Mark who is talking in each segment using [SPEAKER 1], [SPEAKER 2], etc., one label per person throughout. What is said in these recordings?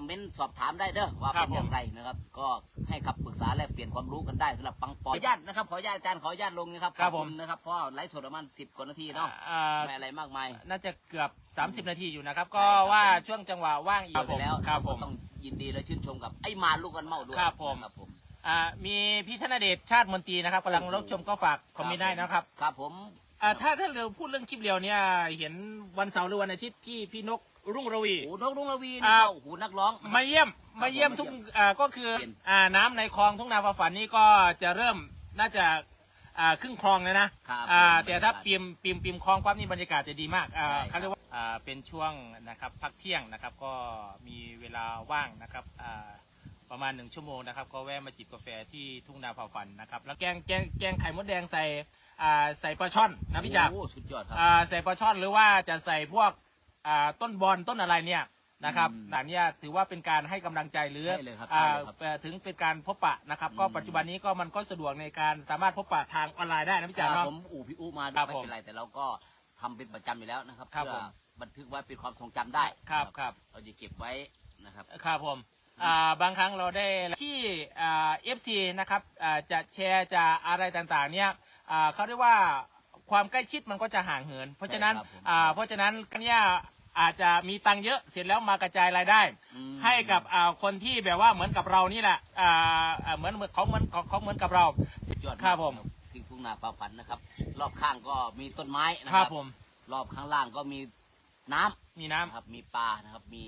[SPEAKER 1] อมเมนต์สอบถามได้เด้อว่า
[SPEAKER 2] ครั
[SPEAKER 1] เป็
[SPEAKER 2] บ
[SPEAKER 1] นอย่างไรนะครับ ก็ให้คำปรึกษาและเปลี่ยนความรู้กันได้สำหรับปังปอนขออนุญาตนะครับขออนุญาตอาจารย์ขออนุญาตลงนะครับ
[SPEAKER 2] ครับ
[SPEAKER 1] ขอ
[SPEAKER 2] ผม
[SPEAKER 1] นะครับเพราะไลฟ์สดประมาณสิบกว่านาทีเนาะ
[SPEAKER 2] อ่า
[SPEAKER 1] ไม่อะไรมากมาย
[SPEAKER 2] น่าจะเกือบ 30 นาทีอยู่นะครับ
[SPEAKER 1] ใช่
[SPEAKER 2] ก็
[SPEAKER 1] ครับ
[SPEAKER 2] ว่าช่วงจังหวะว่างอีก
[SPEAKER 1] เยอะไปแล้ว
[SPEAKER 2] ครับผม
[SPEAKER 1] ก็ต้องยินดีและชื่นชมกับไอ้มาลูกกันเมาด้วย
[SPEAKER 2] ครับผม
[SPEAKER 1] นะครับผม
[SPEAKER 2] อ่ามีพี่ธนเดชชาติมนตรีนะครับกำลังรับชมก็ฝากคอมเมนต์ได้นะครับ
[SPEAKER 1] ครับผม
[SPEAKER 2] อ่าถ้าถ้าเราพูดเรื่องคลิปเรียวเนี่ยเห็นวันเสาร์หรือวันอาทิตย์ที่พี่นก รุ่งระวี
[SPEAKER 1] โอ้นกรุ่งระวีนี่
[SPEAKER 2] อ่า
[SPEAKER 1] ก็โอ้โหนักร้อง
[SPEAKER 2] มาเยี่ยมมาเยี่ยม
[SPEAKER 1] ผม
[SPEAKER 2] ทุก
[SPEAKER 1] มาเยี่ยม
[SPEAKER 2] อ่าก็คือ
[SPEAKER 1] เป็น
[SPEAKER 2] อ่าน้ำในคลองทุ่งนาฟ้าฝันนี่ก็จะเริ่มน่าจะอ่าครึ่งคลองเลยนะครับอ่า
[SPEAKER 1] ผม
[SPEAKER 2] แต่ถ้า
[SPEAKER 1] บรรยากาศ
[SPEAKER 2] ปีมปีมปีมคลองปั๊บนี่บรรยากาศจะดีมากอ่า
[SPEAKER 1] ใช่ครับ
[SPEAKER 2] เขาเรียกว่าอ่าเป็นช่วงนะครับพักเที่ยงนะครับก็มีเวลาว่างนะครับอ่าประมาณหนึ่งชั่วโมงนะครับก็แวะมาจิบกาแฟที่ทุ่งนาฟ้าฝันนะครับแล้วแกงแกงแกงไข่มดแดงใส่อ่าใส่ปลาช่อนนะพี่จักร
[SPEAKER 1] โอ้สุดยอดครับ
[SPEAKER 2] อ่าใส่ปลาช่อนหรือว่าจะใส่พวก อ่าต้นบอลต้นอะไรเนี่ยนะครับ
[SPEAKER 1] อืม
[SPEAKER 2] อันเนี้ยถือว่าเป็นการให้กำลังใจหรือ
[SPEAKER 1] ใช่เลยครับ
[SPEAKER 2] อ่า
[SPEAKER 1] ใช่เลยครับ
[SPEAKER 2] เอ่อถึงเป็นการพบปะนะครับ ก็
[SPEAKER 1] อืม
[SPEAKER 2] ปัจจุบันนี้ก็มันก็สะดวกในการสามารถพบปะทางออนไลน์ได้นะพี่
[SPEAKER 1] ค
[SPEAKER 2] จ๋า
[SPEAKER 1] รับ
[SPEAKER 2] เนาะ
[SPEAKER 1] ผมอู่พี่อู่มา
[SPEAKER 2] ครับ
[SPEAKER 1] ไม่
[SPEAKER 2] ผม
[SPEAKER 1] เป็นไรแต่เราก็ทำเป็นประจำอยู่แล้วนะครับ
[SPEAKER 2] ครับ
[SPEAKER 1] เพื่อ
[SPEAKER 2] ผม
[SPEAKER 1] บันทึกไว้เป็นความทรงจำได้
[SPEAKER 2] ครับครับ
[SPEAKER 1] เราจะเก็บไว้นะครับ
[SPEAKER 2] ครับผมอ่าบางครั้งเราได้ที่อ่าเอฟซีนะครับอ่าจะแชร์จะอะไรต่างๆเนี่ยอ่าเขาเรียกว่า ความใกล้ชิดมันก็จะห่างเหิน เพราะฉะนั้น
[SPEAKER 1] ใช่ครับผม
[SPEAKER 2] อ่าเพราะฉะนั้นเนี่ยอาจจะมีตังค์เยอะเสร็จแล้วมากระจายรายได้
[SPEAKER 1] อืม
[SPEAKER 2] ให้กับอ่าคนที่แบบว่าเหมือนกับเรานี่แหละอ่าอ่าเหมือนเหมือนเขาเหมือนเขาเขาเหมือนกับเรา
[SPEAKER 1] สุดยอดาก
[SPEAKER 2] ครับผม
[SPEAKER 1] ที่ทุ่งนาฟ้าฝันนะครับ รอบข้างก็มีต้นไม้นะ
[SPEAKER 2] ค
[SPEAKER 1] ค
[SPEAKER 2] รั
[SPEAKER 1] รั
[SPEAKER 2] บบผม
[SPEAKER 1] รอบข้างล่างก็มีน้ำ
[SPEAKER 2] มีน้ำ
[SPEAKER 1] นะครับ มีปลานะครับ มี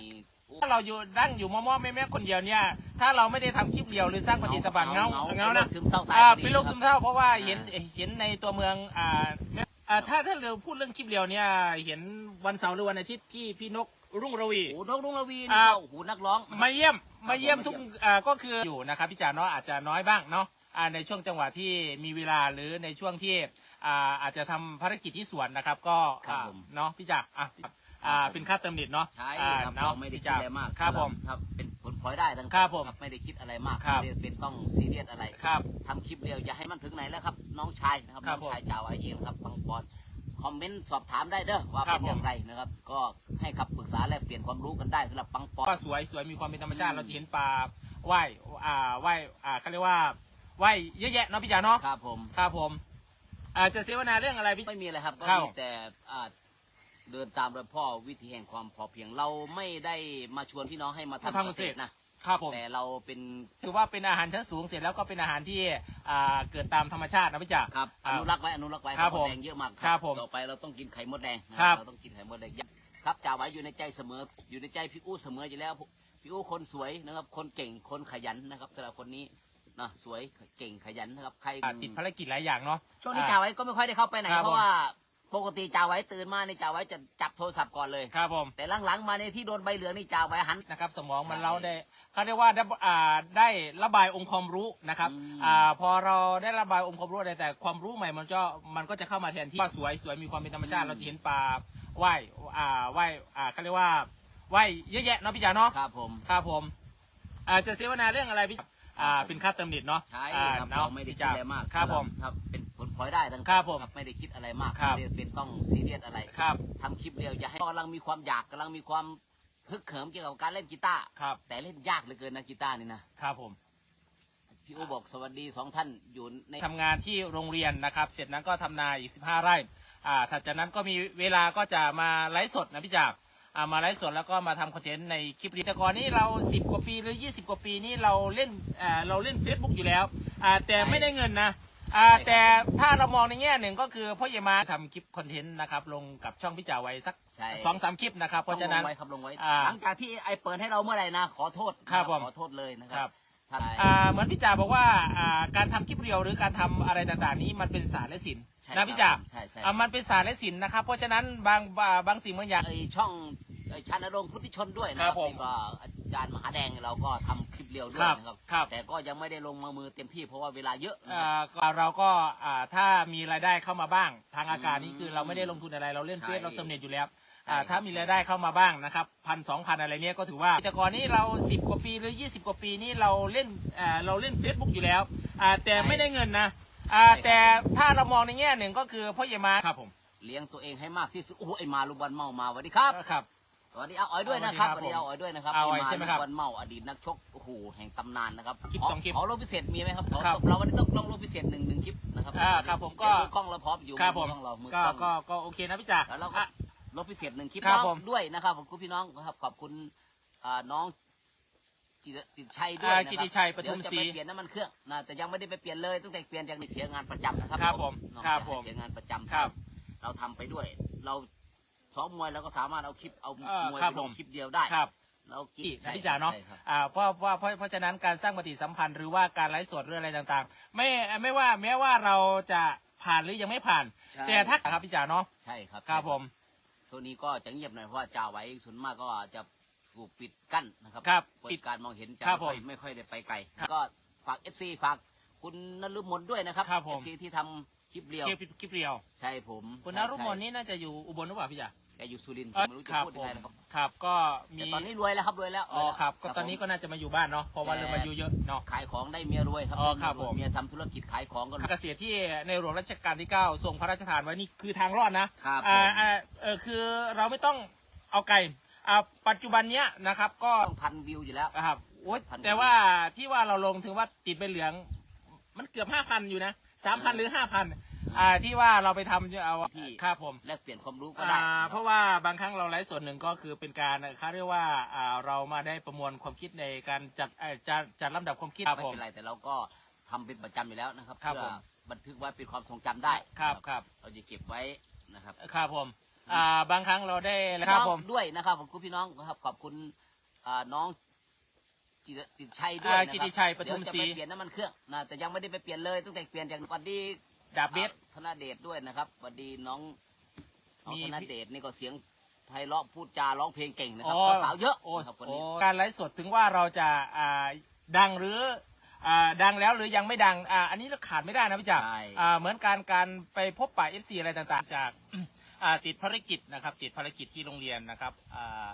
[SPEAKER 2] ถ้าเราอยู่ดั้งอยู่มอมอแม่แม่ๆคนเดียวเนี่ย ถ้าเราไม่ได้ทำคลิปเดียวหรือสร้างปฏิสัมพันธ์เงาเงา
[SPEAKER 1] ป็
[SPEAKER 2] นะ
[SPEAKER 1] โรคซึมเศร้าตาย
[SPEAKER 2] อ่า
[SPEAKER 1] พอดี
[SPEAKER 2] เป็นโรคซึม
[SPEAKER 1] นะครับ
[SPEAKER 2] เศร้าเพราะว่า
[SPEAKER 1] อ่า
[SPEAKER 2] เห็นเห็นในตัวเมืองอ่าอ่าถ้าถ้าเราพูดเรื่องคลิปเดียวเนี่ยเห็นวันเสาร์หรือวันอาทิตย์ที่พี่นกรุ่งระวี
[SPEAKER 1] โอ้นกรุ่งระวีนี่
[SPEAKER 2] อ่า
[SPEAKER 1] ก็โอ้โหนักร้อง
[SPEAKER 2] มาเยี่ยมมาเยี่ยม
[SPEAKER 1] ครับผม
[SPEAKER 2] ทุก
[SPEAKER 1] มาเยี่ยม
[SPEAKER 2] อ่าก็คืออยู่นะครับพี่จ๋าเนาะอาจจะน้อยบ้างเนาะอ่าในช่วงจังหวะที่มีเวลาหรือในช่วงที่อ่าอาจจะทำภารกิจที่สวนนะครับ ก็
[SPEAKER 1] ครับ
[SPEAKER 2] อ่า
[SPEAKER 1] ผม
[SPEAKER 2] เนาะพี่จ๋าอะ อ่าเป็นค่าเติมเน็ตเนาะ
[SPEAKER 1] ใช่
[SPEAKER 2] อ่า
[SPEAKER 1] ครับ
[SPEAKER 2] เนาะ
[SPEAKER 1] เราไม่ได้
[SPEAKER 2] พี่
[SPEAKER 1] คิด
[SPEAKER 2] จ๋า
[SPEAKER 1] อะไรมาก
[SPEAKER 2] ครับผม
[SPEAKER 1] ครับเป็นผลพลอยได้ทั้ง
[SPEAKER 2] ครับผม
[SPEAKER 1] ไม่ได้คิดอะไรมาก
[SPEAKER 2] ครับ
[SPEAKER 1] ไม่ได้เป็นต้องซีเรียสอะไร
[SPEAKER 2] ครับ
[SPEAKER 1] ทำคลิปเดียวอย่าให้มันถึงไหนแล้วครับ น้องชายนะครับ
[SPEAKER 2] ครั
[SPEAKER 1] น้
[SPEAKER 2] บ
[SPEAKER 1] องชายจ่าวไอเองครับฟังปอนคอมเมนต์สอบถามได้เด้อว่า
[SPEAKER 2] ครับ
[SPEAKER 1] เป็นอย่างไรนะครับ ก็ให้คำปรึกษาและเปลี่ยนความรู้กันได้สำหรับปังปอน
[SPEAKER 2] ก็สวยสวยมีความเป็นธรรมชาติ
[SPEAKER 1] อืม
[SPEAKER 2] เราจะเห็นปลาว่ายอ่าว่ายอ่าเขาเรียกว่าว่ายเยอะแยะเนาะพี่จ๋าเนาะ
[SPEAKER 1] ครับผม
[SPEAKER 2] ครับผมอ่าจะเสวนาเรื่องอะไรพี่
[SPEAKER 1] ไม่มีอะไรครับก็
[SPEAKER 2] ครับ
[SPEAKER 1] มีแต่อ่า เดินตามรอยพ่อวิธีแห่งความพอเพียงเราไม่ได้มาชวนพี่น้องให้มาทำเกษตรนะ ครับ
[SPEAKER 2] ผม
[SPEAKER 1] แต่เราเป็น
[SPEAKER 2] คือว่าเป็นอาหารชั้นสูงเสร็จแล้วก็เป็นอาหารที่อ่าเกิดตามธรรมชาตินะพี่จ๋า
[SPEAKER 1] ครับอ
[SPEAKER 2] อ่า
[SPEAKER 1] นุรักษ์ไว้อนุรักษ์ไว้
[SPEAKER 2] ครับ
[SPEAKER 1] ไข่มดแดงเยอะมาก
[SPEAKER 2] ครับผม
[SPEAKER 1] ต่อไปเราต้องกินไข่มดแดงนะครับ เราต้องกินไข่มดแดงครับจ่าไว้อยู่ในใจเสมอ อยู่ในใจพี่อู้เสมออยู่แล้วพี่อู้คนสวยนะครับ คนเก่งคนขยันนะครับสำหรับคนนี้นะสวยเก่งขยันนะครับใคร
[SPEAKER 2] อ่าติดภารกิจหลายอย่างเนาะ
[SPEAKER 1] ช่วงนี้
[SPEAKER 2] อ่
[SPEAKER 1] จ่าไว้ก็ไม่ค่อยได้เข้าไปไหน
[SPEAKER 2] ครับ
[SPEAKER 1] เพราะว่า ปกติจ่าไว้ตื่นมาในจ่าไว้จะจับโทรศัพท์ก่อนเลย
[SPEAKER 2] ครับผม
[SPEAKER 1] แต่หลังๆมาในที่โดนใบเหลืองนี่จ่าไว้หัน
[SPEAKER 2] นะครับสมองมัน
[SPEAKER 1] ใช่
[SPEAKER 2] เราได้เขาเรียกว่าได้อ่าได้ระบายองค์ความรู้นะครับ
[SPEAKER 1] อืม
[SPEAKER 2] อ่าพอเราได้ระบายองค์ความรู้อะไรแต่ความรู้ใหม่มันก็มันก็จะเข้ามาแทนที่ว่าสวยสวยมีความเป็นธรรมชาติ
[SPEAKER 1] อืม
[SPEAKER 2] เราจะเห็นปลาว่ายอ่าว่ายอ่าเขาเรียกว่าว่ายเยอะแยะเนาะพี่จ๋าเนาะ
[SPEAKER 1] ครับผม
[SPEAKER 2] ครับผมอ่าจะเสวนาเรื่องอะไรพี่อ่า เป็นค่าเติมเน็ตเนาะ
[SPEAKER 1] ใช่
[SPEAKER 2] อ่า
[SPEAKER 1] ครับ
[SPEAKER 2] เนาะ
[SPEAKER 1] เราไม่ได้
[SPEAKER 2] พี่
[SPEAKER 1] คิด
[SPEAKER 2] จ๋า
[SPEAKER 1] อะไรมาก
[SPEAKER 2] ครับผม
[SPEAKER 1] ครับเป็นผลพล อยได้ทั้ง
[SPEAKER 2] ครับผม
[SPEAKER 1] ไม่ได้คิดอะไรมาก
[SPEAKER 2] ครับ
[SPEAKER 1] ไม่ได้เป็นต้องซีเรียสอะไร
[SPEAKER 2] ครับ
[SPEAKER 1] ทำคลิปเดียวอย่าให้กำลังมีความอยากกำลังมีความฮึกเหิมเกี่ยวกับการเล่นกีตาร์
[SPEAKER 2] ครับ
[SPEAKER 1] แต่เล่นยากเหลือเกินนะกีตาร์นี่นะครับ
[SPEAKER 2] ผม
[SPEAKER 1] พี่อูบอกสวัสดีสองท่านอยู่ใน
[SPEAKER 2] ทำงานที่โรงเรียนนะครับ เสร็จนั้นก็ทำนาอีก 15 ไร่ อ่า ถัดจากนั้นก็มีเวลาก็จะมาไลฟ์สดนะพี่จ๋าอ่ามาไลฟ์สดแล้วก็มาทำคอนเทนต์ในคลิปนี้แต่ก่อนนี้เรา 10 กว่าปีหรือ 20 กว่าปีนี้เราเล่นอ่าเราเล่น Facebook อยู่แล้ว อ่า แต่ไม่ได้เงินนะ อ่า
[SPEAKER 1] ใช่ครับ
[SPEAKER 2] แต่ถ้าเรามองในแง่หนึ่งก็คือพ่อเยมาทำคลิปคอนเทนต์นะครับลงกับช่องพี่จ๋าไว้สัก
[SPEAKER 1] ใช่
[SPEAKER 2] สองสามคลิปนะครับเพราะฉะนั้น
[SPEAKER 1] ต้องลงไว้ครับลงไว้
[SPEAKER 2] อ่า
[SPEAKER 1] หลังจากที่ไอเปิดให้เราเมื่อไหร่นะ ขอโทษ
[SPEAKER 2] ครับผม
[SPEAKER 1] ขอโทษเลยนะค
[SPEAKER 2] ครั
[SPEAKER 1] รับบ ถ้า
[SPEAKER 2] อ่าเหมือนพี่จ๋าบอกว่าอ่าการทำคลิปเรียวหรือการทำอะไรต่างๆ นี้มันเป็นศาสตร์และศิลป์
[SPEAKER 1] ใช่
[SPEAKER 2] นะพี่จ๋า
[SPEAKER 1] ใช่ใช่
[SPEAKER 2] อ่ามันเป็นศาสตร์และศิลป์นะครับเพราะฉะนั้นบางบางบางสิ่งบางอย่าง
[SPEAKER 1] ไอช่องไอชานรงค์พุทธิชนด้วยนะค
[SPEAKER 2] ครั
[SPEAKER 1] รับบ
[SPEAKER 2] ผม
[SPEAKER 1] นี่ก็อา จารย์มหาแดงเราก็ทำคลิปเรียวด้ว
[SPEAKER 2] ค
[SPEAKER 1] ย
[SPEAKER 2] รับ
[SPEAKER 1] นะครับ
[SPEAKER 2] ครับ
[SPEAKER 1] แต่ก็ยังไม่ได้ลงมามือเต็มที่เพราะว่าเวลาเยอะนะค
[SPEAKER 2] อ่า
[SPEAKER 1] รับ
[SPEAKER 2] ก็เราก็อ่าถ้ามีรายได้เข้ามาบ้าง ทางอากาศ
[SPEAKER 1] อืม
[SPEAKER 2] นี่คือเราไม่ได้ลงทุนอะไรเราเล่น
[SPEAKER 1] ใช่
[SPEAKER 2] เฟซเราเติมเน็ตอยู่แล้ว
[SPEAKER 1] ใช่
[SPEAKER 2] อ่า
[SPEAKER 1] ครับ
[SPEAKER 2] ถ้ามีรายได้เข้ามาบ้างนะครับพันสองพันอะไรเนี้ยก็ถือว่าแต่ก่อนนี้เราสิบกว่าปีหรือยี่สิบกว่าปีนี้เราเล่นอ่าเราเล่นเฟซบุ๊กอยู่แล้วอ่าแต่ไม่ได้เงินนะอ่าแต่ถ้าเรามองในแง่หนึ่งก็คือพ่อเยมาครับผม
[SPEAKER 1] เลี้ยงตัวเองให้มากที่สุดโอ้โหไอมาลูกบอลเมามาสวัสดีครับ
[SPEAKER 2] ครับ
[SPEAKER 1] สวัสดีเอาอ้อยด้วยนะครับ
[SPEAKER 2] ส
[SPEAKER 1] ส
[SPEAKER 2] วั
[SPEAKER 1] วั
[SPEAKER 2] ส
[SPEAKER 1] ส
[SPEAKER 2] ดี
[SPEAKER 1] ดี
[SPEAKER 2] ครับ
[SPEAKER 1] เอาอ้อยด้วยนะครับ
[SPEAKER 2] เอาอ้อย
[SPEAKER 1] ที่
[SPEAKER 2] ใช่ไหมครับ
[SPEAKER 1] วันเมาอดีตนักชกโอ้โหแห่งตำนานนะครับ
[SPEAKER 2] คลิป
[SPEAKER 1] ข
[SPEAKER 2] สองคลิป
[SPEAKER 1] ขอรบพิเศษมีไหมครับขอ
[SPEAKER 2] ครับ
[SPEAKER 1] เราวันนี้ต้องต้องรบพิเศษหนึ่งหนึ่งคลิปนะครับ
[SPEAKER 2] อ่าครับผมก็
[SPEAKER 1] เดี๋ยวมือกล้องเราพร้อมอยู่
[SPEAKER 2] ครับผม
[SPEAKER 1] มือกล้องเรามือ
[SPEAKER 2] ก็
[SPEAKER 1] กล้อง
[SPEAKER 2] ก็ก็โอเคนะพี่จ๋า
[SPEAKER 1] แล้วเราก็
[SPEAKER 2] อะ
[SPEAKER 1] รบพิเศษหนึ่งคลิป
[SPEAKER 2] ครับ
[SPEAKER 1] น้อง
[SPEAKER 2] ผม
[SPEAKER 1] ด้วยนะครับขอบคุณพี่น้องนะครับขอบคุณอ่าน้องจิตจิตชัยด้วย
[SPEAKER 2] อ่า
[SPEAKER 1] นะครับ
[SPEAKER 2] กิติชัยปทุมศรี
[SPEAKER 1] เดี๋ยวจะไปเปลี่ยนน้ำมันเครื่องนะแต่ยังไม่ได้ไปเปลี่ยนเลยตั้งแต่เปลี่ยนจากนี่เสียงานประจำนะครับ
[SPEAKER 2] ครับผม
[SPEAKER 1] น้อง
[SPEAKER 2] ครับ
[SPEAKER 1] จะ
[SPEAKER 2] ผม
[SPEAKER 1] ให้เสียงานประจำ
[SPEAKER 2] ครับ
[SPEAKER 1] เราทำไปด้วยเรา ซ้อมมวยเราก็สามารถเอาคลิปเอา
[SPEAKER 2] เออ
[SPEAKER 1] มวย
[SPEAKER 2] ครับ
[SPEAKER 1] ไปล
[SPEAKER 2] ผ
[SPEAKER 1] ง
[SPEAKER 2] ม
[SPEAKER 1] คลิปเดียวได้
[SPEAKER 2] ครับ
[SPEAKER 1] เรากิ
[SPEAKER 2] ที่
[SPEAKER 1] ใช่
[SPEAKER 2] พี่จ๋าเนาะ
[SPEAKER 1] ใช่ครับ
[SPEAKER 2] อ่าเพราะเพราะเพราะเพราะฉะนั้นการสร้างปฏิสัมพันธ์หรือว่าการไลฟ์สดหรืออะไรต่างๆ ไม่ไม่ว่าแม้ว่าเราจะผ่านหรือยังไม่ผ่าน
[SPEAKER 1] ใช่
[SPEAKER 2] แต่ถ้าครับพี่จ๋าเนาะ
[SPEAKER 1] ใช่ครับ
[SPEAKER 2] ครับผม
[SPEAKER 1] ช่วงนี้ก็จะเงียบหน่อยเพราะว่าจ่าไว้ส่วนมากก็จะถูกปิดกั้นนะครับ
[SPEAKER 2] ครับ
[SPEAKER 1] เปิ
[SPEAKER 2] ปิ
[SPEAKER 1] ด
[SPEAKER 2] ด
[SPEAKER 1] การมองเห็นจะ
[SPEAKER 2] ครับ
[SPEAKER 1] ไม่ค่อย
[SPEAKER 2] ผม
[SPEAKER 1] ไม่ค่อยได้ไปไกล
[SPEAKER 2] ครับ
[SPEAKER 1] ก็ฝากเอฟซีฝากคุณนรุมนด้วยนะครับ
[SPEAKER 2] ครับผม
[SPEAKER 1] เอฟซีที่ทำ คลิปเรียว
[SPEAKER 2] คลิปคลิปเรียว
[SPEAKER 1] ใช่ผม
[SPEAKER 2] คุณนรุมนนี่น่าจะอยู่อุบลหรือเปล่าพี่จ๋า
[SPEAKER 1] แกอยู่สุรินทร์
[SPEAKER 2] เอ่อ
[SPEAKER 1] ไม่รู้จะ
[SPEAKER 2] ครับ
[SPEAKER 1] พูด
[SPEAKER 2] ผ
[SPEAKER 1] ยังไง
[SPEAKER 2] ม
[SPEAKER 1] นะครับ
[SPEAKER 2] ครับก็มี
[SPEAKER 1] แต่ตอนนี้รวยแล้วครับรวยแล้ว
[SPEAKER 2] อ๋อครับก็
[SPEAKER 1] ผม
[SPEAKER 2] ตอนนี้ก็น่าจะมาอยู่บ้านเนาะเพราะว่าเริ่มอายุเยอะเนาะ
[SPEAKER 1] ขายของได้เมียรวยครับ
[SPEAKER 2] อ๋อครับ
[SPEAKER 1] ได้เมียวย
[SPEAKER 2] ผม
[SPEAKER 1] เมียทำธุรกิจขายของก็
[SPEAKER 2] เกษียณที่ในหลวงรัชกาลที่ 9 ทรงพระราชทานไว้นี่คือทางรอดนะครับ
[SPEAKER 1] ผม
[SPEAKER 2] อ่าอ่าเออคือเราไม่ต้องเอาไก่อ่าปัจจุบันเนี้ยนะครับ ก็
[SPEAKER 1] ต้องพันวิวอยู่แล้ว
[SPEAKER 2] ครับโอ๊ย
[SPEAKER 1] พัน
[SPEAKER 2] แต่ว่าที่ว่าเราลงถึงว่าติดใบเหลือง มันเกือบห้าพันอยู่นะ สามพันหรือห้าพันอ่าที่ว่าเราไปทำเอา
[SPEAKER 1] ที่
[SPEAKER 2] ครับผม
[SPEAKER 1] แลกเปลี่ยนความรู้ก็ได้
[SPEAKER 2] อ่า
[SPEAKER 1] นะครับ
[SPEAKER 2] เพราะว่าบางครั้งเราไลฟ์ส่วนหนึ่งก็คือเป็นการเขาเรียกว่าอ่าเรามาได้ประมวลความคิดในการจัดเอ่อจัดจัดลำดับความคิดครับ
[SPEAKER 1] ไม่
[SPEAKER 2] ผม
[SPEAKER 1] เป็นไรแต่เราก็ทำเป็นประจำอยู่แล้วนะครับ
[SPEAKER 2] ครับ
[SPEAKER 1] เพื่อ
[SPEAKER 2] ผม
[SPEAKER 1] บันทึกไว้เป็นความทรงจำได้
[SPEAKER 2] ครับ
[SPEAKER 1] นะครับเราจะเก็บไว้นะครับ
[SPEAKER 2] ครับผมอ่าบางครั้งเราได้ครับผม
[SPEAKER 1] น้องด้วยนะครับขอบคุณพี่น้องนะครับขอบคุณอ่าน้อง จิตจิตชัยด้วย
[SPEAKER 2] อ่า
[SPEAKER 1] นะครับ
[SPEAKER 2] กิติชัยปทุมศรี
[SPEAKER 1] เดี๋ยวจะไปเปลี่ยนน้ำมันเครื่องนะแต่ยังไม่ได้ไปเปลี่ยนเลยตั้งแต่เปลี่ยนจากวันดี
[SPEAKER 2] ดาบเบส
[SPEAKER 1] ธนาเดชด้วยนะครับวันดีน้องน้อง
[SPEAKER 2] มี
[SPEAKER 1] ธนาเดชนี่ก็เสียงไพเราะพูดจาร้องเพลงเก่งนะครับ
[SPEAKER 2] อ๋อ
[SPEAKER 1] สาวๆเยอะ
[SPEAKER 2] โอ้
[SPEAKER 1] นะครับคน
[SPEAKER 2] โอ้
[SPEAKER 1] นี้
[SPEAKER 2] การไลฟ์สดถึงว่าเราจะอ่าดังหรืออ่าดังแล้วหรือยังไม่ดังอ่าอันนี้เราขาดไม่ได้นะพี่จ๋า
[SPEAKER 1] ใช่
[SPEAKER 2] อ่าเหมือนการการไปพบปะเอฟซีอะไรต่างๆ จาก อ่าติดภารกิจนะครับ ติดภารกิจที่โรงเรียนนะครับอ่า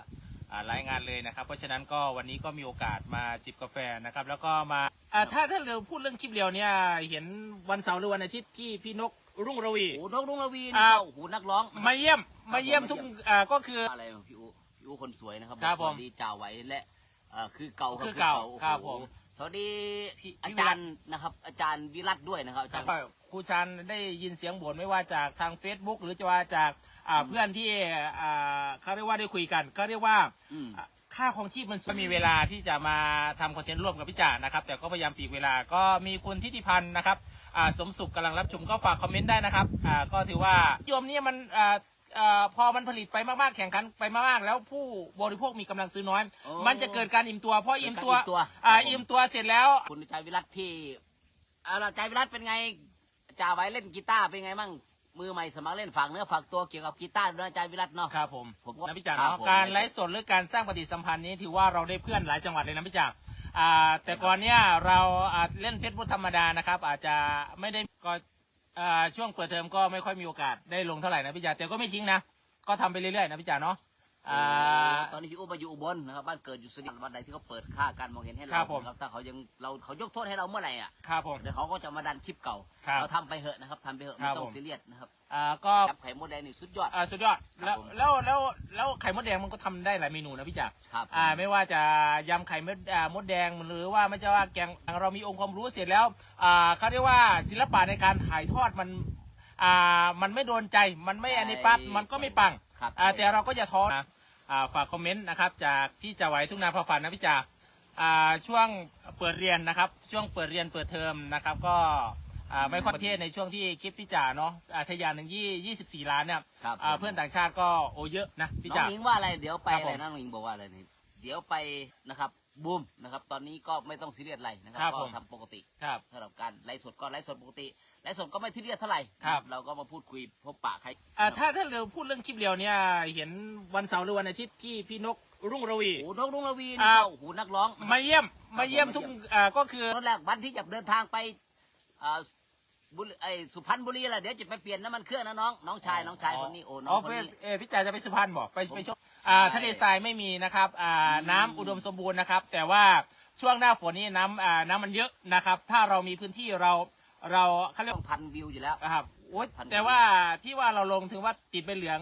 [SPEAKER 2] อ่ารายงานเลยนะครับ เพราะฉะนั้นก็วันนี้ก็มีโอกาสมาจิบกาแฟนะครับ แล้วก็มาอ่าถ้าถ้าเราพูดเรื่องคลิปเดียวเนี่ยเห็นวันเสาร์หรือวันอาทิตย์ที่พี่นกรุ่งระวี
[SPEAKER 1] โอ้โหน้องรุ่งระวีนี่
[SPEAKER 2] อ่า
[SPEAKER 1] ก็โอ้โหนักร้อง
[SPEAKER 2] มาเยี่ยมมาเยี่ยมทุกอ่าก็คือ
[SPEAKER 1] อะไรของพี่อูพี่อูคนสวยนะครับ
[SPEAKER 2] ครับ
[SPEAKER 1] สวัสดีจ่าไว้และเอ่อคือเก่า
[SPEAKER 2] คือเก่า
[SPEAKER 1] โอ้โห
[SPEAKER 2] ครับผม
[SPEAKER 1] สวัสดี
[SPEAKER 2] พี่
[SPEAKER 1] อาจารย์นะครับ อาจารย์วิรัตด้วยนะครับอาจารย์
[SPEAKER 2] ก็ครูชันได้ยินเสียงบ่นไม่ว่าจากทาง Facebook หรือจะว่าจาก อ่าเพื่อนที่อ่าเขาเรียกว่าได้คุยกัน ก็เรียกว่า
[SPEAKER 1] อืม
[SPEAKER 2] อ่าค่าของชีพมันสูงมีเวลาที่จะมาทำคอนเทนต์ร่วมกับพี่จ่านะครับ แต่ก็พยายามปลีกเวลาก็มีคุณทิติพันธ์นะครับอ่าสมสุขกำลังรับชมก็ฝากคอมเมนต์ได้นะครับอ่าก็ถือว่านิยมเนี่ยมันอ่าอ่าพอมันผลิตไปมากๆแข่งขันไปมากๆ แล้วผู้บริโภคมีกำลังซื้อน้อย
[SPEAKER 1] โอ้
[SPEAKER 2] มันจะเกิดการอิ่มตัวเพราะอิ่มตัว
[SPEAKER 1] เกิดการอิ่มตัว
[SPEAKER 2] อ่า
[SPEAKER 1] ครับผม
[SPEAKER 2] อิ่มตัวเสร็จแล้ว
[SPEAKER 1] คุณอาจารย์วิรัตที่เอาล่ะอาจารย์วิรัตเป็นไงจ่าไว้เล่นกีตาร์เป็นไงมั่ง มือใหม่สมัครเล่นฝากเนื้อฝากตัวเกี่ยวกับกีตาร์ด้วยนะอาจารย์วิรัตเนาะ
[SPEAKER 2] ครับผม
[SPEAKER 1] ผมก็
[SPEAKER 2] นะพี่จ๋า
[SPEAKER 1] ครับ
[SPEAKER 2] เนาะ
[SPEAKER 1] ผม
[SPEAKER 2] การไลฟ์สดหรือการสร้างปฏิสัมพันธ์นี้ถือว่าเราได้เพื่อนหลายจังหวัดเลยนะพี่จ๋าอ่าแต่ก่อนเนี้ยเราอาจเล่นเพชรพุทธธรรมดานะครับ อาจจะไม่ได้ก็อ่าช่วงเปิดเทอมก็ไม่ค่อยมีโอกาสได้ลงเท่าไหร่นะพี่จ๋าแต่ก็ไม่ทิ้งนะ ก็ทำไปเรื่อยๆนะพี่จ๋าเนาะ อ่า
[SPEAKER 1] ตอนนี้พี่อุ้มมาอยู่อุบลนะครับบ้านเกิดอยู่สุรินทร์วันใดที่เขาเปิดค่าการมองเห็นให้
[SPEAKER 2] ครั
[SPEAKER 1] เรา
[SPEAKER 2] บผม
[SPEAKER 1] นะครับถ้าเขายังเราเขายกโทษให้เราเมื่อไหร่อะ
[SPEAKER 2] ครับผม
[SPEAKER 1] เดี๋ยวเขาก็จะมาดันคลิปเก่า
[SPEAKER 2] ครับ
[SPEAKER 1] เราทำไปเหอะนะครับทำไปเหอะ
[SPEAKER 2] ครั
[SPEAKER 1] ไม่
[SPEAKER 2] บ
[SPEAKER 1] ต้อง
[SPEAKER 2] ผม
[SPEAKER 1] ซีเรียสนะครับ
[SPEAKER 2] อ่าก็
[SPEAKER 1] กับไข่มดแดงนี่สุดยอด
[SPEAKER 2] อ่าสุดยอดแล้ว
[SPEAKER 1] ผม
[SPEAKER 2] แล้วแล้วแล้วไข่มดแดงมันก็ทำได้หลายเมนูนะพี่จ๋า
[SPEAKER 1] ครับ
[SPEAKER 2] อ่าไม่ว่าจะยำไข่มดอ่ามดแดงหรือว่าไม่ใช่ว่าแกงเรามีองค์ความรู้เสร็จแล้วอ่าเขาเรียกว่าศิลปะในการถ่ายทอดมันอ่ามันไม่โดนใจมันไม่อันนี้ปั๊บมันก็ไม่ปัง
[SPEAKER 1] ครับ
[SPEAKER 2] อ่าแต่เราก็จะท้อนะอ่าฝากคอมเมนต์นะครับ จากพี่จ่าไหวทุ่งนาพาฝันนะพี่จ่าอ่าช่วงเปิดเรียนนะครับ ช่วงเปิดเรียนเปิดเทอมนะครับ ก็อ่าไม่ค่อยประเทศในช่วงที่คลิปพี่จ่าเนาะอ่าทะยานหนึ่งยี่ยี่สิบสี่ล้านเนี่ย
[SPEAKER 1] ครับ
[SPEAKER 2] อ่าเพื่อนต่างชาติก็โอเยอะนะพี่
[SPEAKER 1] น้อง
[SPEAKER 2] จ่า
[SPEAKER 1] หญิงว่าอะไรเดี๋ยวไป
[SPEAKER 2] ครับ
[SPEAKER 1] อะไร
[SPEAKER 2] ผม
[SPEAKER 1] นะน้องหญิงบอกว่าอะไรนี่เดี๋ยวไปนะครับ บูมนะครับ ตอนนี้ก็ไม่ต้องซีเรียสอะไรนะครั
[SPEAKER 2] ครับ
[SPEAKER 1] ก็
[SPEAKER 2] ผม
[SPEAKER 1] ทำปกติ
[SPEAKER 2] ครับ
[SPEAKER 1] สำหรับการไลฟ์สดก็ไลฟ์สดปกติไลฟ์สดก็ไม่ซีเรียสเท่าไหร่
[SPEAKER 2] ครับ
[SPEAKER 1] เราก็มาพูดคุยพบปะใคร
[SPEAKER 2] อ่าถ้าถ้าเราพูดเรื่องคลิปเดียวเนี่ย เห็นวันเสาร์หรือวันอาทิตย์ที่พี่นกรุ่งระวี
[SPEAKER 1] โอ้โหน้องรุ่งระวีนี่
[SPEAKER 2] อ่า
[SPEAKER 1] ก็โอ้โหนักร้อง
[SPEAKER 2] มาเยี่ยมมาเยี่ยม
[SPEAKER 1] ผม
[SPEAKER 2] ทุก
[SPEAKER 1] มาเยี่ยม
[SPEAKER 2] อ่าก็คือ
[SPEAKER 1] ตอนแรกวันที่จะเดินทางไปอ่าบุรีไอ้สุพรรณบุรีแหละเดี๋ยวจะไปเปลี่ยนน้ำมันเครื่องนะน้อง น้องชายน้องชายคนนี้โอ้น้องคน
[SPEAKER 2] เนี้ เออพี่จ๋าจะไปสุพรรณบอกไปไปชม อ่า
[SPEAKER 1] ใช่
[SPEAKER 2] ทะเลทรายไม่มีนะครับอ่า
[SPEAKER 1] อืม
[SPEAKER 2] น้ำอุดมสมบูรณ์นะครับ แต่ว่าช่วงหน้าฝนนี่น้ำอ่าน้ำมันเยอะนะครับ ถ้าเรามีพื้นที่เราเราเขาเรียก
[SPEAKER 1] ต้องพันวิวอยู่แล้ว
[SPEAKER 2] ครับโอ๊ย
[SPEAKER 1] พัน
[SPEAKER 2] แต่ว่าที่ว่าเราลงถึงว่าติดใบเหลือง